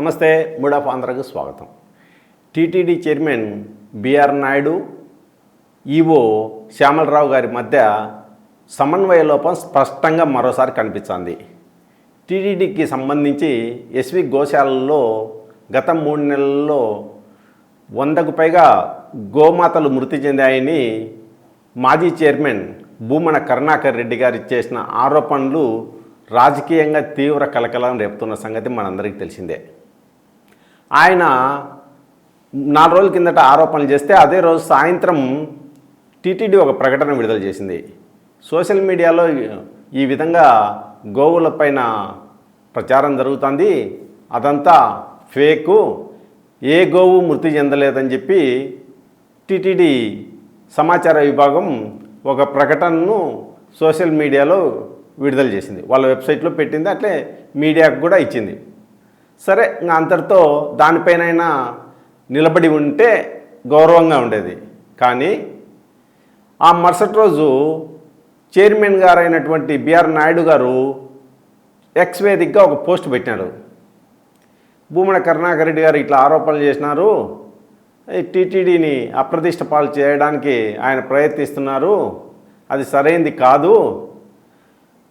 నమస్తే mood of ఆంధ్రాకు స్వాగతం. TTD chairman BR Naidu EO Syamalarao గారి మధ్య సమన్వయ లోపం స్పష్టంగా మరోసారి కనిపిస్తోంది. టీటీడీకి సంబంధించి ఎస్వి గోశాలలో గత మూడు నెలల్లో వందకు పైగా గోమాతలు మృతి చెందాయని మాజీ చైర్మన్ భూమన కరుణాకర్ రెడ్డి గారు చేసిన ఆరోపణలు రాజకీయంగా తీవ్ర కలకలం రేపుతున్న సంగతి మనందరికీ తెలిసిందే. ఆయన నాలుగు రోజుల కిందట ఆరోపణలు చేస్తే అదే రోజు సాయంత్రం టీటీడీ ఒక ప్రకటన విడుదల చేసింది. సోషల్ మీడియాలో ఈ విధంగా గోవుల పైన ప్రచారం జరుగుతుంది. అదంతా ఫేకు. ఏ గోవు మృతి చెందలేదని చెప్పి టీటీడీ సమాచార విభాగం ఒక ప్రకటనను సోషల్ మీడియాలో విడుదల చేసింది. వాళ్ళ వెబ్సైట్లో పెట్టింది. అట్లే మీడియాకు కూడా ఇచ్చింది. సరే ఇంకా అంతటితో దానిపైనైనా నిలబడి ఉంటే గౌరవంగా ఉండేది. కానీ ఆ మరుసటి రోజు చైర్మన్ గారు అయినటువంటి బిఆర్ నాయుడు గారు ఎక్స్ వేదికగా ఒక పోస్ట్ పెట్టినారు. భూమన కరుణాకర్ రెడ్డి గారు ఇట్లా ఆరోపణలు చేసినారు. ఈ టీటీడీని అప్రతిష్ట పాలు చేయడానికి ఆయన ప్రయత్నిస్తున్నారు. అది సరైంది కాదు.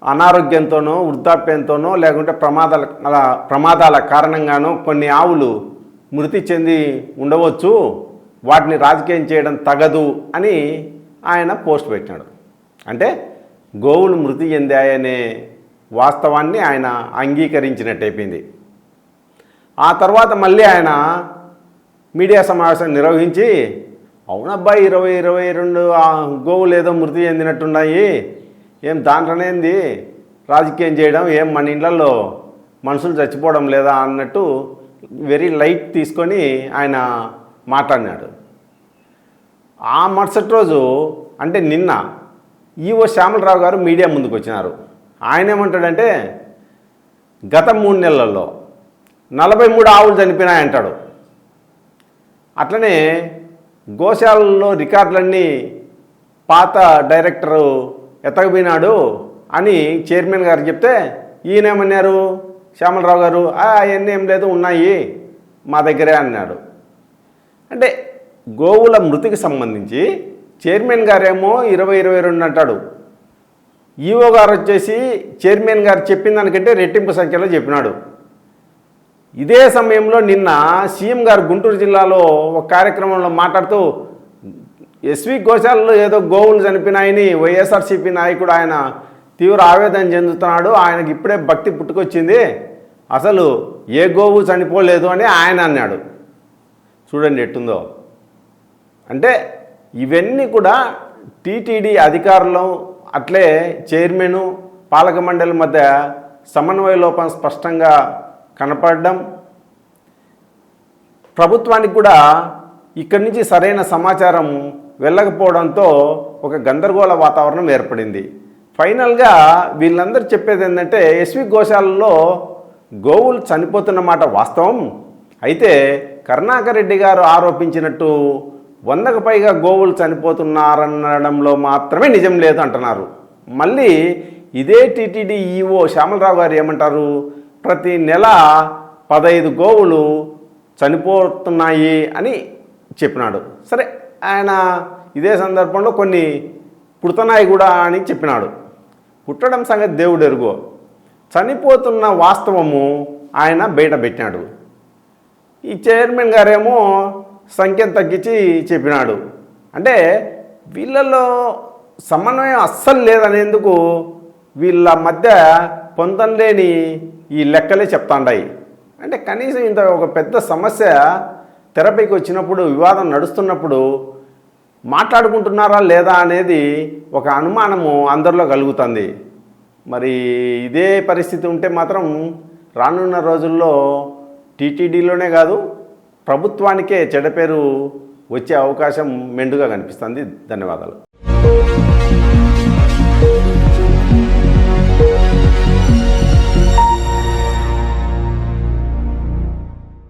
అనారోగ్యంతోనో వృద్ధాప్యంతోనో లేకుంటే ప్రమాదాల అలా ప్రమాదాల కారణంగానో కొన్ని ఆవులు మృతి చెంది ఉండవచ్చు. వాటిని రాజకీయం చేయడం తగదు అని ఆయన పోస్ట్ పెట్టినాడు. అంటే గోవులు మృతి చెందాయనే వాస్తవాన్ని ఆయన అంగీకరించినట్టు అయిపోయింది. ఆ తర్వాత మళ్ళీ ఆయన మీడియా సమావేశం నిర్వహించి అవునబ్బాయి ఇరవై ఇరవై రెండు గోవులు ఏదో మృతి చెందినట్టున్నాయి. ఏం దాంట్లోనేంది రాజకీయం చేయడం ఏం మన ఇళ్ళలో మనుషులు చచ్చిపోవడం లేదా అన్నట్టు వెరీ లైట్ తీసుకొని ఆయన మాట్లాడినాడు. ఆ మరుసటి రోజు అంటే నిన్న ఈవో శ్యామలరావు గారు మీడియా ముందుకు వచ్చినారు. ఆయన ఏమంటాడంటే గత మూడు నెలల్లో నలభై మూడు ఆవులు చనిపోయినాయంటాడు అట్లనే గోశాలలో రికార్డులన్నీ పాత డైరెక్టరు ఎత్తకపోయినాడు అని చైర్మన్ గారు చెప్తే ఈయనేమన్నారు? శ్యామలరావు గారు? అవన్నీ ఏం లేదు ఉన్నాయి. మా దగ్గరే అన్నాడు అంటే గోవుల మృతికి సంబంధించి చైర్మన్ గారేమో ఇరవై ఇరవై రెండు అంటాడు. ఈఓ గారు వచ్చేసి చైర్మన్ గారు చెప్పిన దానికంటే రెట్టింపు సంఖ్యలో చెప్పినాడు. ఇదే సమయంలో నిన్న సీఎం గారు గుంటూరు జిల్లాలో ఒక కార్యక్రమంలో మాట్లాడుతూ ఎస్వి గోశాలలో ఏదో గోవులు చనిపోయినాయని వైఎస్ఆర్సీపీ నాయకుడు ఆయన తీవ్ర ఆవేదన చెందుతున్నాడు. ఆయనకి ఇప్పుడే భక్తి పుట్టుకొచ్చింది. అసలు ఏ గోవు చనిపోలేదు అని ఆయన అన్నాడు. చూడండి ఎట్టుందో. అంటే ఇవన్నీ కూడా టీటీడీ అధికారులు అట్లే చైర్మను పాలక మండలి మధ్య సమన్వయ లోపం స్పష్టంగా కనపడడం. ప్రభుత్వానికి కూడా ఇక్కడి నుంచి సరైన సమాచారం వెళ్ళకపోవడంతో ఒక గందరగోళ వాతావరణం ఏర్పడింది. ఫైనల్గా వీళ్ళందరూ చెప్పేది ఏంటంటే ఎస్వి గోశాలలో గోవులు చనిపోతున్న మాట వాస్తవం? అయితే కరుణాకర్ రెడ్డి గారు ఆరోపించినట్టు వందకు పైగా గోవులు చనిపోతున్నారనడంలో మాత్రమే నిజం లేదు అంటున్నారు. మళ్ళీ ఇదే టీటీడీ ఈఓ శ్యామలరావు గారు ఏమంటారు? ప్రతి నెల పదహైదు గోవులు చనిపోతున్నాయి అని చెప్పినాడు. సరే ఆయన ఇదే సందర్భంలో కొన్ని పుడతనాయి కూడా అని చెప్పినాడు. పుట్టడం సంగతి దేవుడు ఎరుగో. చనిపోతున్న వాస్తవము ఆయన బయట పెట్టినాడు. ఈ చైర్మన్ గారేమో సంఖ్యను తగ్గించి చెప్పినాడు. అంటే వీళ్ళల్లో సమన్వయం అస్సలు లేదనేందుకు వీళ్ళ మధ్య పొందం లేని ఈ లెక్కలే చెప్తాండాయి. అంటే కనీసం ఇంత ఒక పెద్ద సమస్య తెరపైకి వచ్చినప్పుడు వివాదం నడుస్తున్నప్పుడు మాట్లాడుకుంటున్నారా లేదా అనేది ఒక అనుమానము అందరిలో కలుగుతుంది. మరి ఇదే పరిస్థితి ఉంటే మాత్రం రానున్న రోజుల్లో టీటీడీలోనే కాదు ప్రభుత్వానికే చెడపేరు వచ్చే అవకాశం మెండుగా కనిపిస్తుంది. ధన్యవాదాలు.